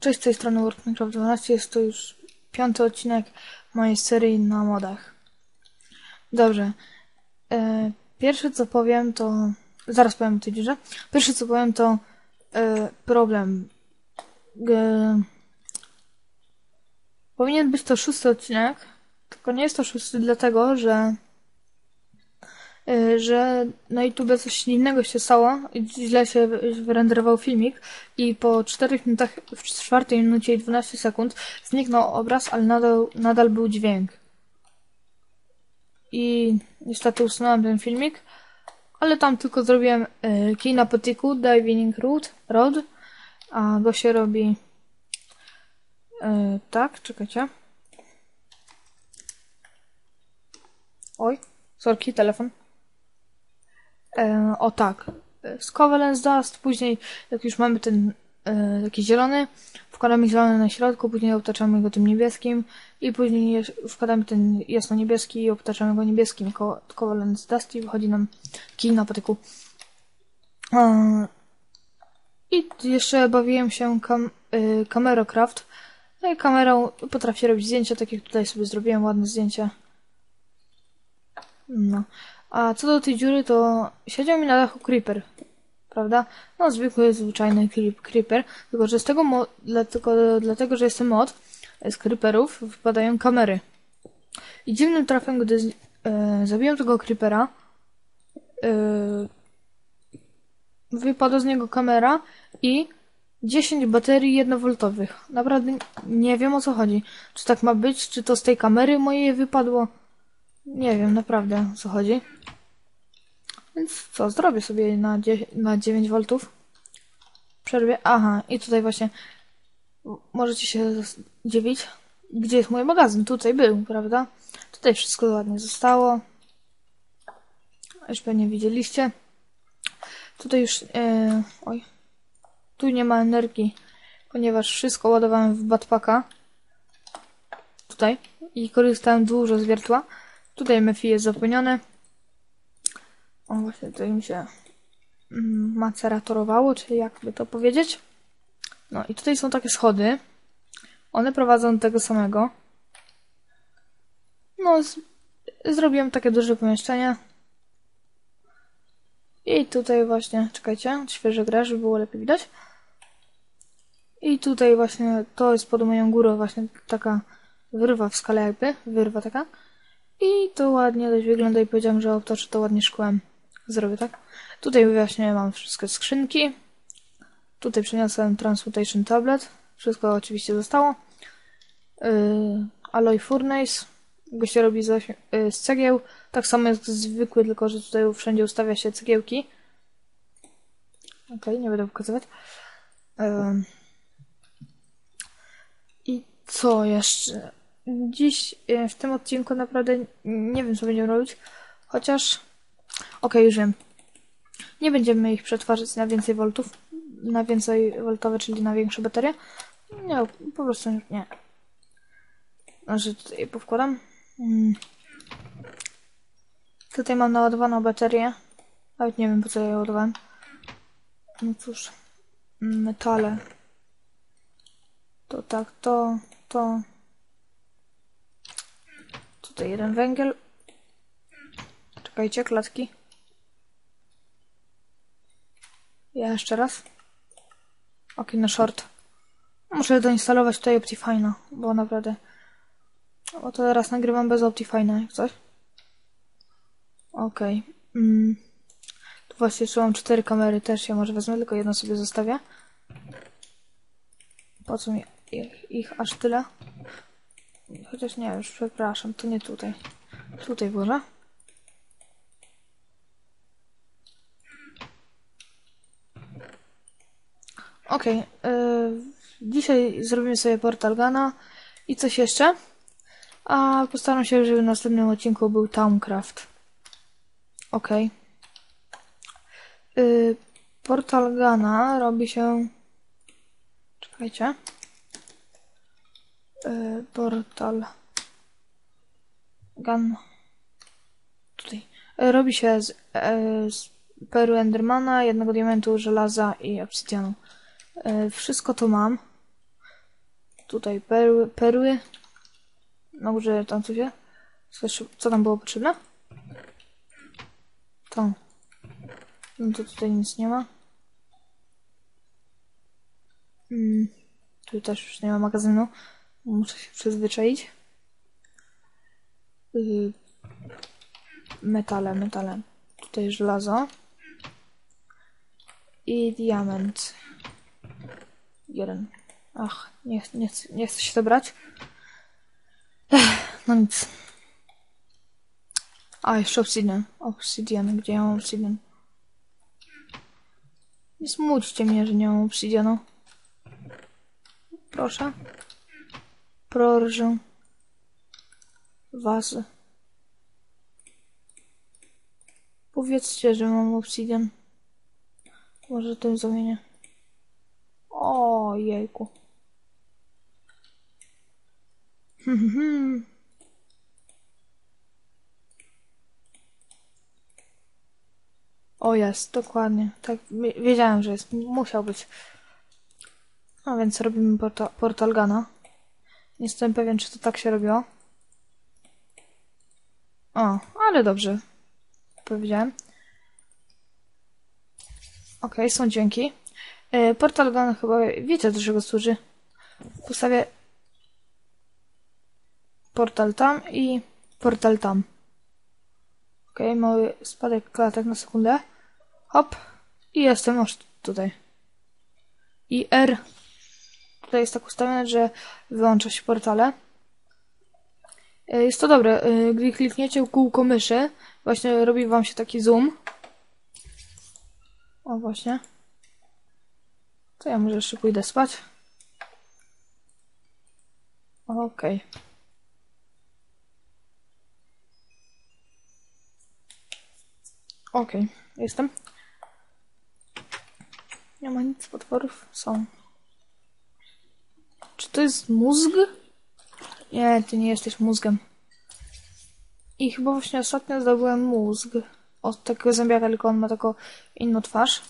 Cześć, z tej strony Minecraft 12. Jest to już piąty odcinek mojej serii na modach. Dobrze. E, pierwsze co powiem to... Zaraz powiem o tej dziurze. Pierwsze co powiem to e, problem. E, powinien być to szósty odcinek, tylko nie jest to szósty dlatego, że że na YouTube coś innego się stało, źle się wyrenderował filmik i po 4 minutach, w 4 minucie i 12 sekund zniknął obraz, ale nadal, nadal był dźwięk. I niestety usunąłem ten filmik, ale tam tylko zrobiłem y, kij na potyku, diving road, road, a go się robi y, tak, czekajcie. Oj, sorki, telefon. E, o tak, z Covalence Dust, później jak już mamy ten e, taki zielony, wkładamy zielony na środku, później obtaczamy go tym niebieskim i później wkładamy ten jasno-niebieski i obtaczamy go niebieskim ko Covalence Dust i wychodzi nam kij na patyku. E, I jeszcze bawiłem się kam e, Camerocraft. No i kamerą potrafię robić zdjęcia, tak jak tutaj sobie zrobiłem ładne zdjęcia. No. A co do tej dziury, to siedział mi na dachu creeper. Prawda? No, zwykły, zwyczajny creeper. Tylko, że z tego, dlatego, dlatego, że jestem mod, z creeperów wypadają kamery. I dziwnym trafem, gdy e, zabiłem tego creepera, e, wypadła z niego kamera i 10 baterii 1V. Naprawdę nie wiem o co chodzi. Czy tak ma być, czy to z tej kamery mojej wypadło? Nie wiem naprawdę o co chodzi. Więc co, zrobię sobie na, na 9 V. Przerwie. Aha, i tutaj właśnie możecie się dziwić, gdzie jest mój magazyn. Tutaj był, prawda? Tutaj wszystko ładnie zostało. Już pewnie widzieliście. Tutaj już... Yy, oj. Tu nie ma energii, ponieważ wszystko ładowałem w batpaka. Tutaj. I korzystałem dużo z wiertła. Tutaj Mefi jest zapełnione. O, właśnie tutaj mi się mm, maceratorowało, czy jakby to powiedzieć. No i tutaj są takie schody. One prowadzą do tego samego. No, zrobiłem takie duże pomieszczenie. I tutaj właśnie, czekajcie, świeże grę, żeby było lepiej widać. I tutaj właśnie, to jest pod moją górą właśnie taka wyrwa w skale jakby, wyrwa taka. I to ładnie dość wygląda i powiedziałem, że obtoczę to ładnie szkłem. Zrobię tak. Tutaj właśnie mam wszystkie skrzynki. Tutaj przeniosłem Transmutation Tablet. Wszystko oczywiście zostało. Yy, Alloy Furnace. Go się robi z, yy, z cegieł. Tak samo jak zwykły, tylko że tutaj wszędzie ustawia się cegiełki. Ok, nie będę pokazywać. Yy. I co jeszcze? Dziś yy, w tym odcinku naprawdę nie wiem co będziemy robić. Chociaż Ok, już wiem. Nie będziemy ich przetwarzać na więcej voltów. Na więcej voltowe, czyli na większe baterie. Nie, po prostu nie. Znaczy tutaj powkładam. Hmm. Tutaj mam naładowaną baterię. Nawet nie wiem po co ja ładowałem. No cóż. Metale. To tak, to, to. Tutaj jeden węgiel. Czekajcie, klatki. Ja jeszcze raz. Ok, na short. Muszę doinstalować tutaj Optifine'a, bo naprawdę... Bo to teraz nagrywam bez Optifine'a, jak coś. Okej. Okay. Mm. Tu właśnie jeszcze mam cztery kamery, też się może wezmę, tylko jedną sobie zostawię. Po co mi ich, ich aż tyle? Chociaż nie, już przepraszam, to nie tutaj. Tutaj włożę. Okej. Okay, dzisiaj zrobimy sobie Portal Gana i coś jeszcze. A postaram się, żeby w następnym odcinku był Towncraft. Okej. Okay. Yy, Portal Gana robi się... Czekajcie. Yy, portal... Gun... Tutaj. Yy, robi się z, yy, z peru Endermana, jednego diamentu, żelaza i obsydianu. E, wszystko to mam. Tutaj perły, perły. Na tam coś jest. Co tam było potrzebne? To. No to tutaj nic nie ma. Mm. Tu też już nie ma magazynu. Muszę się przyzwyczaić. Yy. Metale, metale. Tutaj żelazo. I diament. Jeden. Ach, nie, nie, nie chcę się to brać. Ech, no nic. A, jeszcze obsidian. Obsidian, gdzie ja mam obsidian? Nie smućcie mnie, że nie mam obsidianu. Proszę. Proszę. Was. Powiedzcie, że mam obsidian. Może tym zamienię. O, jejku. O jest, dokładnie. Tak, wi- wiedziałem, że jest. Musiał być. No więc robimy porta portal gana. Nie jestem pewien, czy to tak się robiło. O, ale dobrze. Powiedziałem. Okej, są dźwięki. E, portal gun chyba wiecie, do czego służy. Postawię portal tam i portal tam. Okej, mały spadek klatek na sekundę. Hop. I jestem już tutaj. I R. Tutaj jest tak ustawione, że wyłącza się portale. E, Jest to dobre. e, Gdy klikniecie kółko myszy, właśnie robi wam się taki zoom. O, właśnie. To ja może jeszcze pójdę spać. Okej. Okej, jestem. Nie ma nic, potworów są. Czy to jest mózg? Nie, ty nie jesteś mózgiem. I chyba właśnie ostatnio zdobyłem mózg od takiego zębiaka, tylko on ma taką inną twarz.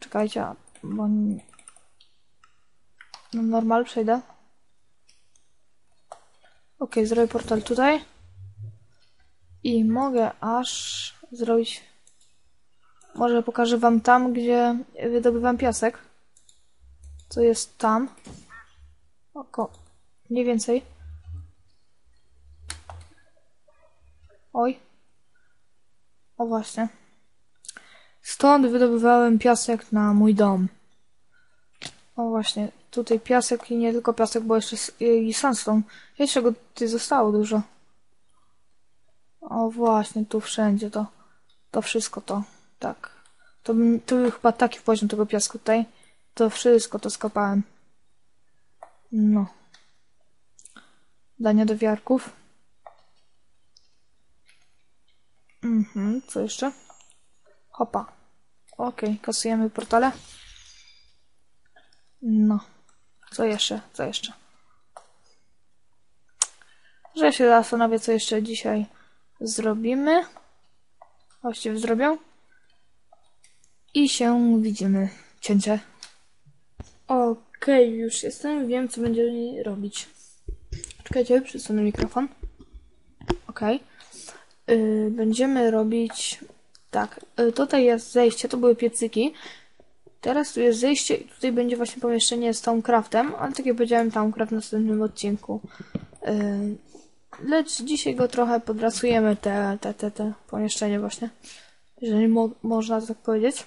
Czekajcie, bo... No normal przejdę. Ok, zrobię portal tutaj. I mogę aż zrobić... Może pokażę wam tam, gdzie wydobywam piasek. Co jest tam. Oko. Mniej więcej. Oj. O właśnie. Stąd wydobywałem piasek na mój dom. O właśnie, tutaj piasek i nie tylko piasek, bo jeszcze i sandstone. Jeszcze go tutaj zostało dużo. O właśnie, tu wszędzie to. To wszystko to. Tak. To, to był chyba taki poziom tego piasku tutaj. To wszystko to skopałem. No. Dania do wiarków. Mhm, co jeszcze? Hopa. Okej, kasujemy portale. No. Co jeszcze? Co jeszcze? Że się zastanowię, co jeszcze dzisiaj zrobimy. Właściwie zrobią. I się widzimy. Cięcie. Okej, już jestem. Wiem, co będziemy robić. Czekajcie, przesunę mikrofon. Okej. Y, będziemy robić tak. y, tutaj jest zejście, to były piecyki. Teraz tu jest zejście i tutaj będzie właśnie pomieszczenie z Tomcraftem, ale tak jak powiedziałem, Tomcraft w następnym odcinku. Y, lecz dzisiaj go trochę podrasujemy, te, te, te, te pomieszczenie właśnie. Jeżeli mo można tak powiedzieć.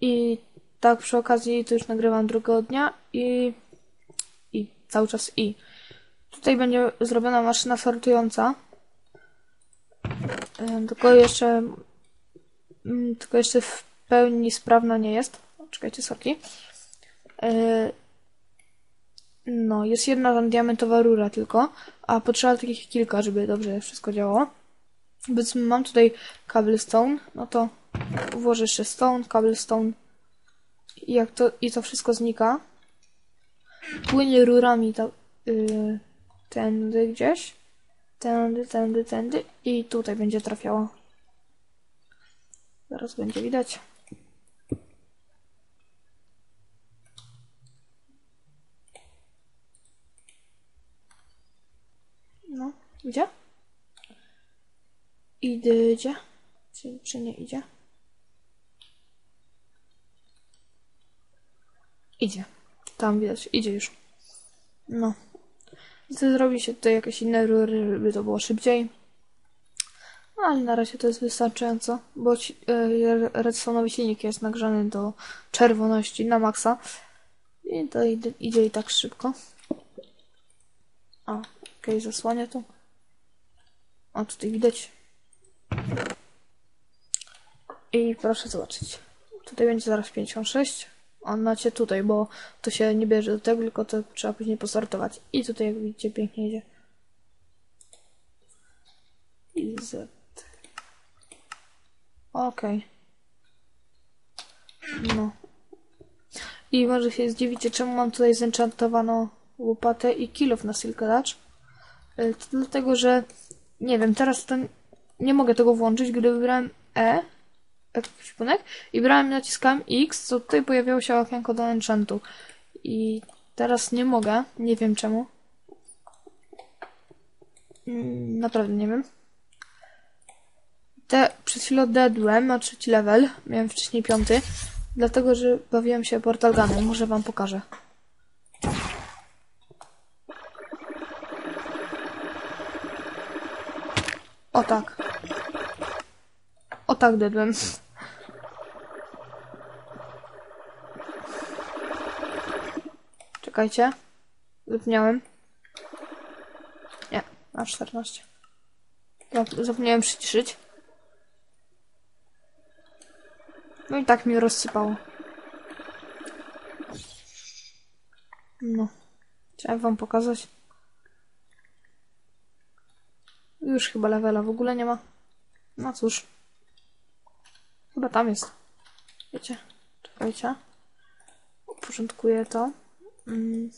I tak przy okazji to już nagrywam drugiego dnia i i cały czas i. Tutaj będzie zrobiona maszyna sortująca. Tylko jeszcze mm, tylko jeszcze w pełni sprawna nie jest. Czekajcie, sorki. Yy, No, jest jedna tam diamentowa rura tylko, a potrzeba takich kilka, żeby dobrze wszystko działało. Więc mam tutaj cobblestone, no to włożę jeszcze stone, cobblestone i jak to, i to wszystko znika. Płynie rurami ta, yy, tędy gdzieś. Tędy, tędy, tędy i tutaj będzie trafiało. Zaraz będzie widać. No, gdzie? Idzie, gdzie? Czy, czy nie idzie? Idzie. Tam widać, idzie już. No. Chcę zrobić się tutaj jakieś inne rury, żeby to było szybciej. No, ale na razie to jest wystarczająco, bo ci, e, redstone'owy silnik jest nagrzany do czerwoności na maksa. I to idzie, idzie i tak szybko. O, okej, okay, zasłania to. O, tutaj widać. I proszę zobaczyć. Tutaj będzie zaraz 56. On macie tutaj, bo to się nie bierze do tego, tylko to trzeba później postartować. I tutaj, jak widzicie, pięknie idzie. I Z. Okej. Okay. No. I może się zdziwicie, czemu mam tutaj zenchantowaną łopatę i kilof na Silkelacz. To dlatego, że nie wiem, teraz to nie mogę tego włączyć, gdy wybrałem E ekwipunek i brałem naciskałem X, to tutaj pojawiało się okienko do enchantu. I teraz nie mogę, nie wiem czemu. Mm, naprawdę nie wiem. Te przed chwilą deadłem na trzeci level, miałem wcześniej piąty, dlatego że bawiłem się portal gunem, może wam pokażę. O tak. O tak dedłem. Czekajcie. Zapomniałem. Nie, na 14. Zapomniałem przyciszyć. No i tak mi rozsypało. No. Chciałem wam pokazać. Już chyba levela w ogóle nie ma. No cóż. Chyba tam jest. Wiecie. Czekajcie. Uporządkuję to. Mm.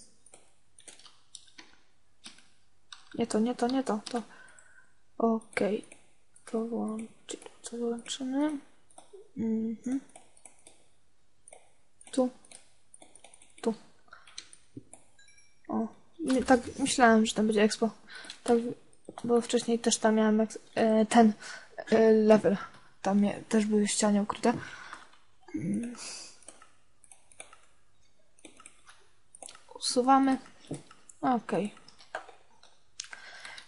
Nie to, nie to, nie to. to. Okej. Okay. To włączy, co włączymy. Mhm. Tu. Tu. O. Nie, tak myślałem, że tam będzie expo. Tak, bo wcześniej też tam miałem e, ten e, level. Tam też były ściany ukryte. Usuwamy. Ok.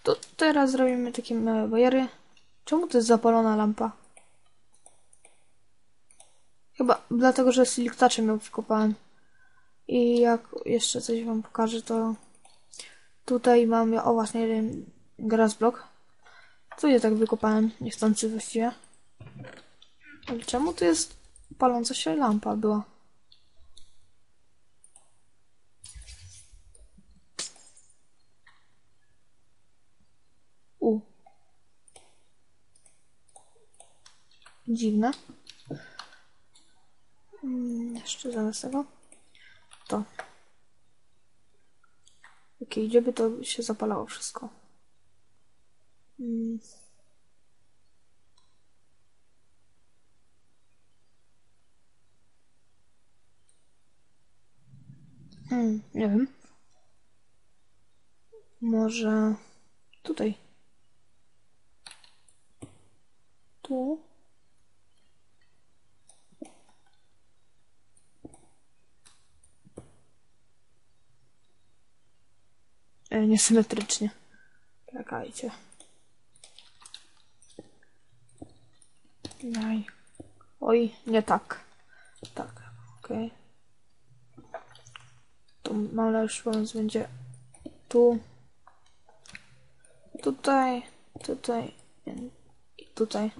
To teraz zrobimy takie małe bariery. Czemu to jest zapalona lampa? Chyba dlatego, że siliktaczem ją wykopałem. I jak jeszcze coś wam pokażę, to tutaj mam, o właśnie, jeden grassblock. Co ja tak wykopałem, niechcący właściwie. Ale czemu tu jest paląca się lampa była? Dziwne. Hmm, jeszcze zamiast tego. To. Jak idzie, by to się zapalało wszystko. Hmm. Hmm, nie wiem. Może tutaj. Tu. Niesymetrycznie. Czekajcie. Daj. Oj, nie tak. Tak, okej. Okay to malarz więc będzie tu, tutaj, tutaj i tutaj.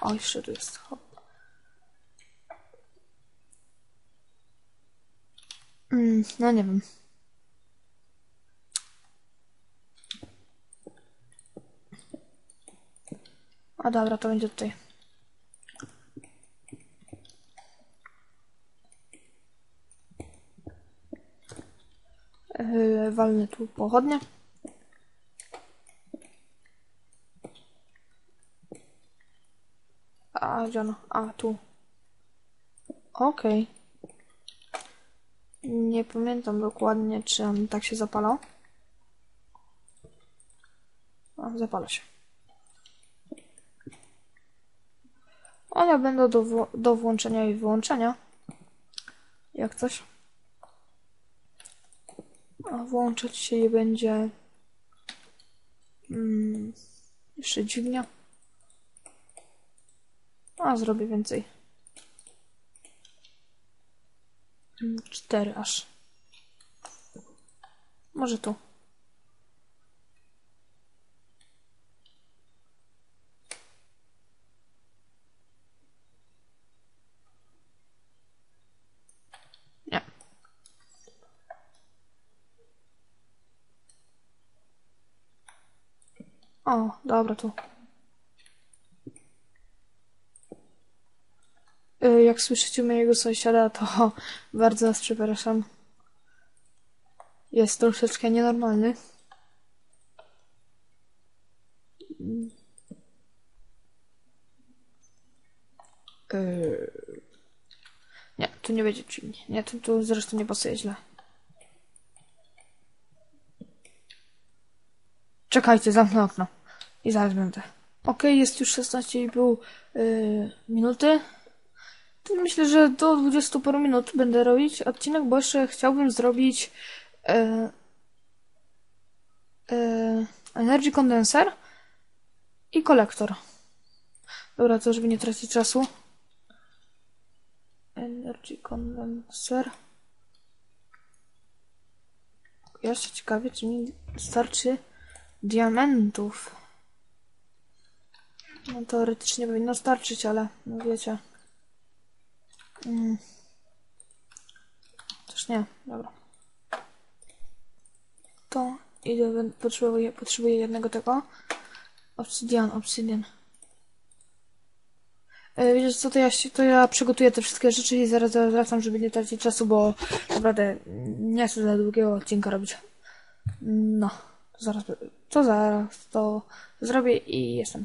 O, jeszcze tu jest hop. Mm, no nie wiem. A dobra, to będzie tutaj. Yy, walnę tu pochodnie. A, gdzie ona? A, tu. Okej. Okay. Nie pamiętam dokładnie, czy on tak się zapalał. O, zapala się. One będą do, do włączenia i wyłączenia. Jak coś. A włączać się je będzie. Mm, jeszcze dźwignia. A, zrobię więcej. Mm, Cztery aż. Może tu. O, dobra, tu. Jak słyszycie mojego sąsiada, to bardzo was przepraszam. Jest troszeczkę nienormalny. Y, Nie, tu nie będzie dźwigni. Nie, tu, tu zresztą nie pasuje źle. Czekajcie, zamknę okno. I zaraz będę. Okej, jest już 16,5 yy, minuty. Myślę, że do 20 paru minut będę robić odcinek, bo jeszcze chciałbym zrobić yy, yy, Energy Condenser i kolektor. Dobra, to żeby nie tracić czasu. Energy Condenser. Jeszcze ciekawie, czy mi starczy diamentów. No teoretycznie powinno starczyć, ale no wiecie. Mm. Też nie, dobra. To idę, potrzebuję, potrzebuję jednego tego. Obsydian, obsydian. E, Wiecie co, to ja, się- to ja przygotuję te wszystkie rzeczy i zaraz wracam, żeby nie tracić czasu, bo naprawdę nie chcę za długiego odcinka robić. No, to zaraz, to zaraz to zrobię i jestem.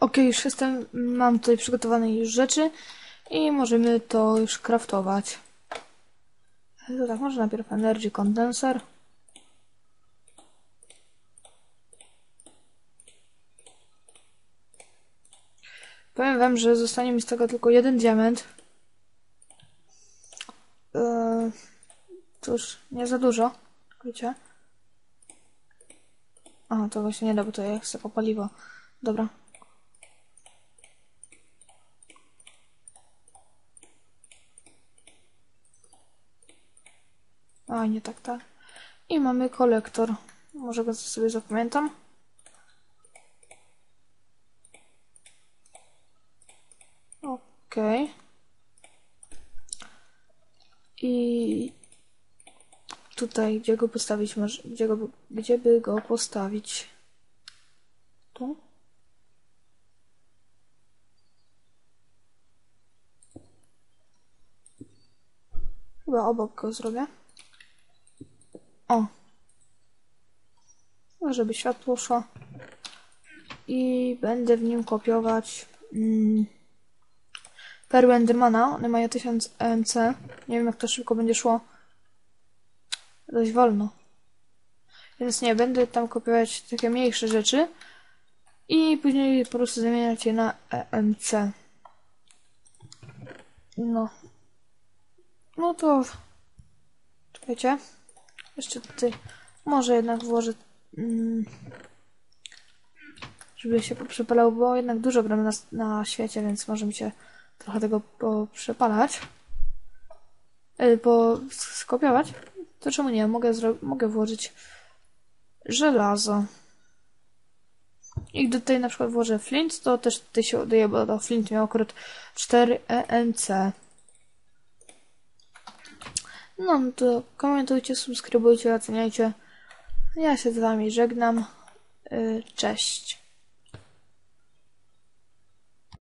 Okej, już jestem, mam tutaj przygotowane już rzeczy i możemy to już craftować. To tak, może najpierw Energy Condenser. Powiem wam, że zostanie mi z tego tylko jeden diament. Eee, cóż, nie za dużo, wiecie. A, to właśnie nie da, bo to jest jako paliwo. Dobra. A, nie tak, tak. I mamy kolektor. Może go sobie zapamiętam. Okej. I tutaj, gdzie go postawić? Gdzie, go, gdzie by go postawić? Tu? Chyba obok go zrobię. O. No, żeby światło szło. I będę w nim kopiować mm, perły Endermana. One mają 1000 EMC. Nie wiem, jak to szybko będzie szło. Dość wolno. Więc nie, będę tam kopiować takie mniejsze rzeczy. I później po prostu zamieniać je na EMC. No. No to... Czekajcie. Jeszcze tutaj może jednak włożę... Mm, żeby się poprzepalało, bo jednak dużo gram na, na świecie, więc może mi się trochę tego poprzepalać. Po skopiować. To czemu nie? Mogę, mogę włożyć żelazo. I gdy tutaj na przykład włożę flint, to też tutaj się oddaje, bo to flint miał akurat 4 ENC. No, no to komentujcie, subskrybujcie, oceniajcie. Ja się z wami żegnam. Yy, Cześć.